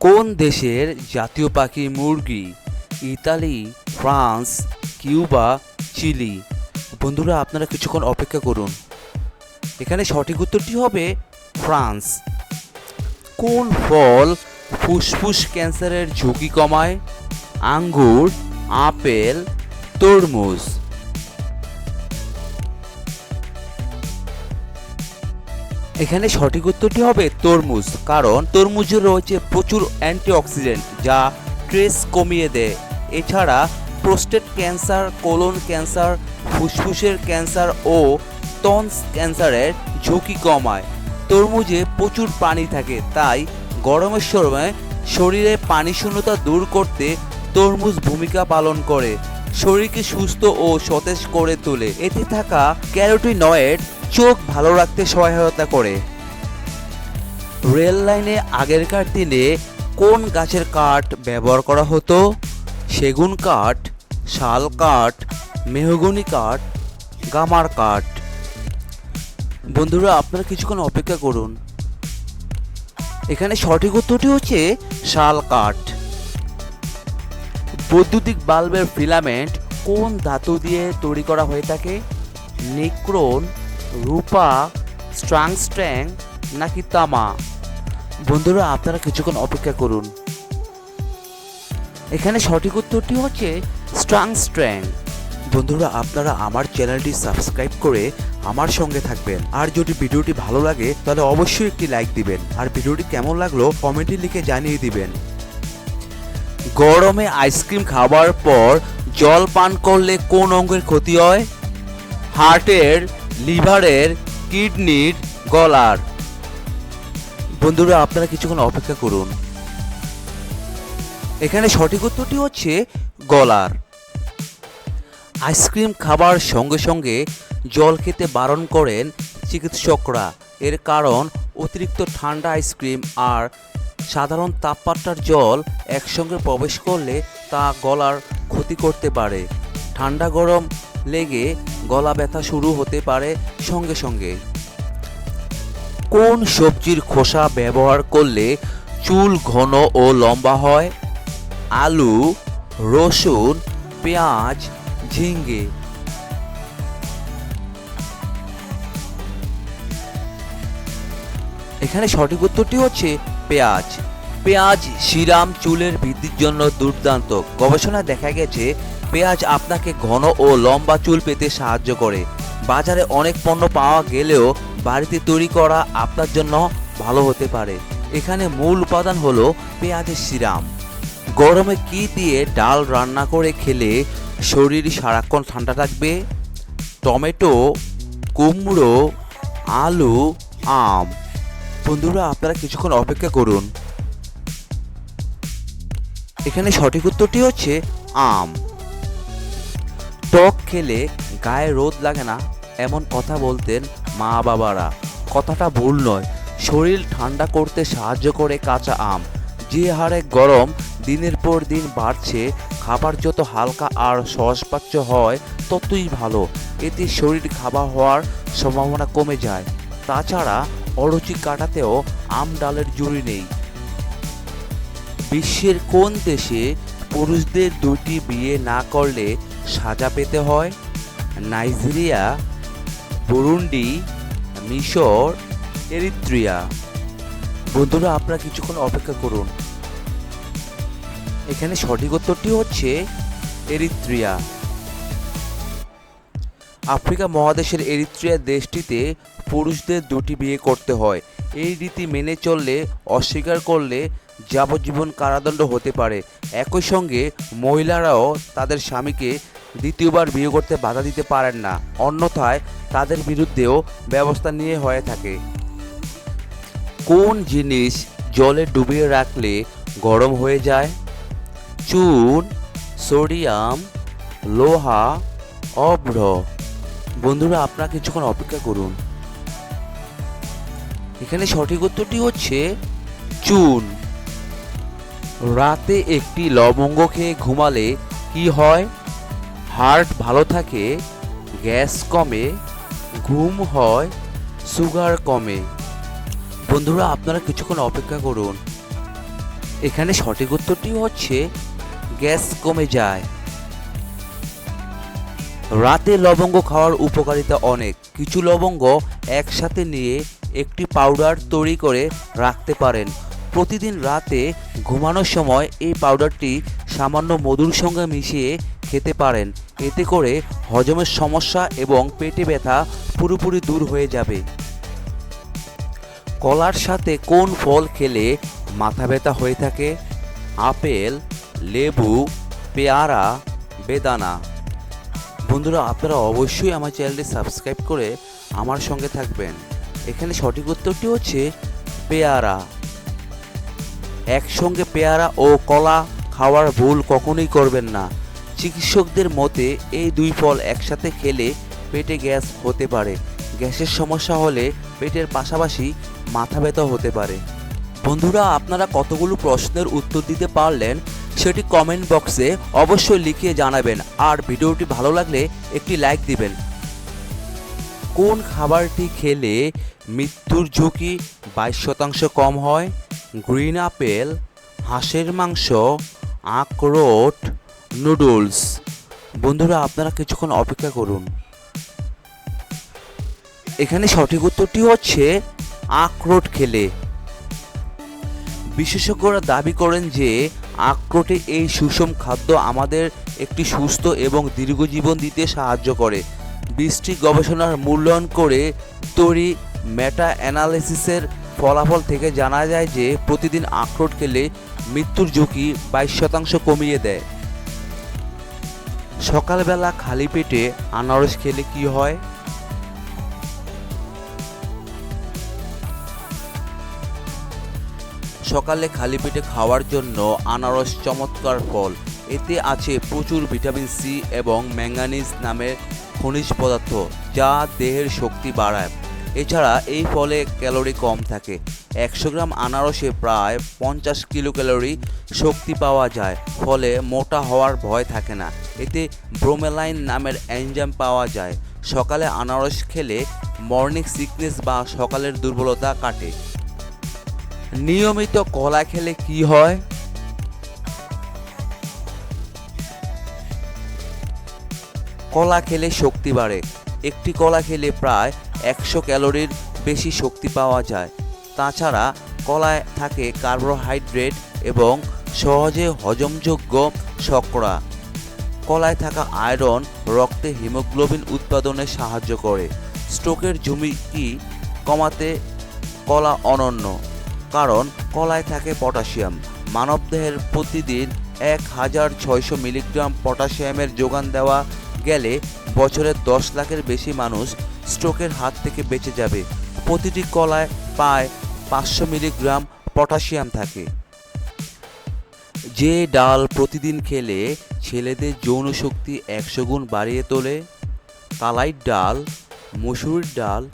কোন দেশের জাতীয় পাখি মুরগি? Italy, France, Cuba, Chile. বন্ধুরা, আপনারা কিছুক্ষণ অপেক্ষা করুন। এখানে সঠিক উত্তরটি হবে ফ্রান্স। কোন ফল ফুসফুস ক্যান্সারের ঝুঁকি কমায়? আঙ্গুর, আপেল, তরমুজ। এখানে সঠিক উত্তরটি হবে তরমুজ, কারণ তরমুজে রয়েছে প্রচুর অ্যান্টিঅক্সিডেন্ট যা স্ট্রেস কমিয়ে দেয়। এছাড়া প্রোস্টেট ক্যান্সার, কোলন ক্যান্সার, ফুসফুসের ক্যান্সার ও টনস ক্যান্সারের ঝুঁকি কমায়। তরমুজে প্রচুর পানি থাকে, তাই গরমের সময় শরীরে পানি শূন্যতা দূর করতে তরমুজ ভূমিকা পালন করে। শরীরকে সুস্থ ও সতেজ করে তোলে। এতে থাকা ক্যারোটিনয়েড চোখ ভালো রাখতে সহায়তা করে। রেল লাইনে আগেরকার দিনে কোন গাছের কাঠ ব্যবহার করা হতো? সেগুন কাঠ, শাল কাঠ, মেহগনি কাঠ, গামার কাঠ। বন্ধুরা, আপনারা কিছুক্ষণ অপেক্ষা করুন। এখানে সঠিক উত্তরটি হচ্ছে শাল কাঠ। বৈদ্যুতিক বাল্বের ফিলামেন্ট কোন ধাতু দিয়ে তৈরি করা হয়ে থাকে? নিক্রোন রূপা স্ট্রাংস্ট্যাং নাকি তামা? বন্ধুরা, আপনারা কিছুক্ষণ অপেক্ষা করুন। এখানে সঠিক উত্তরটি হচ্ছে স্ট্রাংস্ট্র্যাং বন্ধুরা, আপনারা আমার চ্যানেলটি সাবস্ক্রাইব করে আমার সঙ্গে থাকবেন। আর যদি ভিডিওটি ভালো লাগে, তাহলে অবশ্যই একটি লাইক দিবেন। আর ভিডিওটি কেমন লাগল, কমেন্টে লিখে জানিয়ে দিবেন। গরমে আইসক্রিম খাওয়ার পর জল পান করলে কোন অঙ্গের ক্ষতি হয়? হার্টের লিভারের কিডনির গলার। বন্ধুরা, আপনারা কিছুক্ষণ অপেক্ষা করুন। এখানে সঠিক উত্তরটি হচ্ছে গলার। আইসক্রিম খাবার সঙ্গে সঙ্গে জল খেতে বারণ করেন চিকিৎসকরা। এর কারণ, অতিরিক্ত ঠান্ডা আইসক্রিম আর সাধারণ তাপমাত্রার জল একসঙ্গে প্রবেশ করলে তা গলার ক্ষতি করতে পারে। ঠান্ডা গরম লেগে গলা ব্যথা শুরু হতে পারে সঙ্গে সঙ্গে। কোন সবজির খোসা ব্যবহার করলে চুল ঘন ও লম্বা হয়? আলু, রসুন, পেঁয়াজ ঝিঙ্গে এখানে সঠিক উত্তরটি হচ্ছে পেঁয়াজ। পেঁয়াজ শিরাম চুলের বৃদ্ধির জন্য দুর্দান্ত। গবেষণায় দেখা গেছে পেঁয়াজ আপনাকে ঘন ও লম্বা চুল পেতে সাহায্য করে। বাজারে অনেক পণ্য পাওয়া গেলেও বাড়িতে তৈরি করা আপনার জন্য ভালো হতে পারে। এখানে মূল উপাদান হলো পেঁয়াজের সিরাম। গরমে কি দিয়ে ডাল রান্না করে খেলে শরীর সারাক্ষণ ঠান্ডা থাকবে? টমেটো, কুমড়ো, আলু, আম। বন্ধুরা, আপনারা কিছুক্ষণ অপেক্ষা করুন। এখানে সঠিক উত্তরটি হচ্ছে আম। টক খেলে গায়ে রোদ লাগে না, এমন কথা বলতেন মা বাবারা কথাটা ভুল নয়, শরীর ঠান্ডা করতে সাহায্য করে কাঁচা আম। যে হারে গরম, দিনের পর দিন বাড়ছে, খাবার যত হালকা আর সহজপাচ্য হয়, ততই ভালো। এতে শরীর খাবার হওয়ার সম্ভাবনা কমে যায়। তাছাড়া অরুচি কাটাতেও আম ডালের জুড়ি নেই। বিশ্বের কোন দেশে পুরুষদের দুটি বিয়ে না করলে সাজা পেতে হয়। নাইজেরিয়া, বুরুন্ডি, মিশর, এরিত্রিয়া। বন্ধুরা, আপনারা কিছুক্ষণ অপেক্ষা করুন। এখানে সঠিক উত্তরটি হচ্ছে এরিত্রিয়া। আফ্রিকা মহাদেশের এরিত্রিয়া দেশটিতে পুরুষদের দুটি বিয়ে করতে হয়। এই রীতি মেনে চললে, অস্বীকার করলে যাবজ্জীবন কারাদণ্ড হতে পারে। একই সঙ্গে মহিলারাও তাদের স্বামীকে দ্বিতীয়বার বিয়ে করতে বাধা দিতে পারেন না, অন্যথায় তাদের বিরুদ্ধেও ব্যবস্থা নিয়ে হয়ে থাকে। কোন জিনিস জলে ডুবিয়ে রাখলে গরম হয়ে যায়? চুন, সোডিয়াম, লোহা, অভ্র। বন্ধুরা, আপনারা কিছুক্ষণ অপেক্ষা করুন। এখানে সঠিক উত্তরটি হচ্ছে চুন। রাতে একটি লবঙ্গ খেয়ে ঘুমালে কি হয়? হার্ট ভালো থাকে, গ্যাস কমে, ঘুম হয়, সুগার কমে। বন্ধুরা, আপনারা কিছুক্ষণ অপেক্ষা করুন। এখানে সঠিক উত্তরটি হচ্ছে গ্যাস কমে যায়। রাতে লবঙ্গ খাওয়ার উপকারিতা অনেক। কিছু লবঙ্গ একসাথে নিয়ে একটি পাউডার তৈরি করে রাখতে পারেন। প্রতিদিন রাতে ঘুমানোর সময় এই পাউডারটি সামান্য মধুর সঙ্গে মিশিয়ে খেতে পারেন। এতে করে হজমের সমস্যা এবং পেটে ব্যথা পুরোপুরি দূর হয়ে যাবে। কলার সাথে কোন ফল খেলে মাথা ব্যথা হয়ে থাকে? আপেল, লেবু, পেয়ারা, বেদানা। বন্ধুরা, আপনারা অবশ্যই আমার চ্যানেলটি সাবস্ক্রাইব করে আমার সঙ্গে থাকবেন। এখানে সঠিক উত্তরটি হচ্ছে পেয়ারা। একসঙ্গে পেয়ারা ও কলা খাওয়ার ভুল কখনোই করবেন না। চিকিৎসকদের মতে, এই দুই ফল একসাথে খেলে পেটে গ্যাস হতে পারে। গ্যাসের সমস্যা হলে পেটের পাশাপাশি মাথা ব্যথা হতে পারে। বন্ধুরা, আপনারা কতগুলো প্রশ্নের উত্তর দিতে পারলেন সেটি কমেন্ট বক্সে অবশ্যই লিখিয়ে জানাবেন। আর ভিডিওটি ভালো লাগলে একটি লাইক দিবেন। কোন খাবারটি খেলে মৃত্যুর ঝুঁকি বাইশ শতাংশ কম হয়? গ্রিন আপেল, হাঁসের মাংস, আখরোট, নুডলস। বন্ধুরা, আপনারা কিছুক্ষণ অপেক্ষা করুন। এখানে সঠিক উত্তরটি হচ্ছে আখরোট খেলে। বিশেষজ্ঞরা দাবি করেন যে আখরোটে এই সুষম খাদ্য আমাদের একটি সুস্থ এবং দীর্ঘ জীবন দিতে সাহায্য করে। বৃষ্টি গবেষণার মূল্যায়ন করে তৈরি মেটা অ্যানালিসিসের ফলাফল থেকে জানা যায় যে প্রতিদিন আখরোট খেলে মৃত্যুর ঝুঁকি বাইশ শতাংশ কমিয়ে দেয়। সকালবেলা খালি পেটে আনারস খেলে কি হয়? সকালে খালি পেটে খাওয়ার জন্য আনারস চমৎকার ফল। এতে আছে প্রচুর ভিটামিন সি এবং ম্যাঙ্গানিজ নামের খনিজ পদার্থ যা দেহের শক্তি বাড়ায়। এছাড়া এই ফলে ক্যালোরি কম থাকে। একশো গ্রাম আনারসে প্রায় পঞ্চাশ কিলো ক্যালোরি শক্তি পাওয়া যায়, ফলে মোটা হওয়ার ভয় থাকে না। এতে ব্রোমেলাইন নামের এনজাম পাওয়া যায়। সকালে আনারস খেলে মর্নিং সিকনেস বা সকালের দুর্বলতা কাটে। নিয়মিত কলা খেলে কি হয়? কলা খেলে শক্তি বাড়ে। একটি কলা খেলে প্রায় একশো ক্যালোরির বেশি শক্তি পাওয়া যায়। তাছাড়া কলায় থাকে কার্বোহাইড্রেট এবং সহজে হজমযোগ্য শর্করা। কলায় থাকা আয়রন রক্তে হিমোগ্লোবিন উৎপাদনে সাহায্য করে। স্ট্রোকের ঝুঁকি কমাতে কলা অনন্য, কারণ কলায় থাকে পটাশিয়াম। মানবদেহের প্রতিদিন এক হাজার ছয়শো মিলিগ্রাম পটাশিয়ামের যোগান দেওয়া গেলে বছরে দশ লাখের বেশি মানুষ স্ট্রোকের হাত থেকে বেঁচে যাবে। প্রতিটি কলায় প্রায় পাঁচশো মিলিগ্রাম পটাশিয়াম থাকে। যে ডাল প্রতিদিন খেলে ছেলেদের যৌন শক্তি একশো গুণ বাড়িয়ে তোলে কালাই ডাল, মসুর ডাল,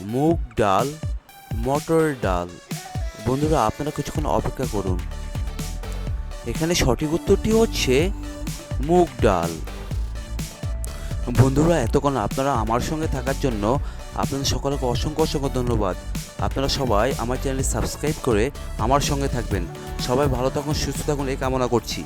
মুগ ডাল, মটর ডাল। বন্ধুরা, আপনারা কিছুক্ষণ অপেক্ষা করুন। এখানে সঠিক উত্তরটি হচ্ছে মুগ ডাল। বন্ধুরা, এতক্ষণ আপনারা আমার সঙ্গে থাকার জন্য আপনাদের সকলকে অসংখ্য অসংখ্য ধন্যবাদ। আপনারা সবাই আমার চ্যানেলটি সাবস্ক্রাইব করে আমার সঙ্গে থাকবেন। সবাই ভালো থাকুন, সুস্থ থাকুন, এই কামনা করছি।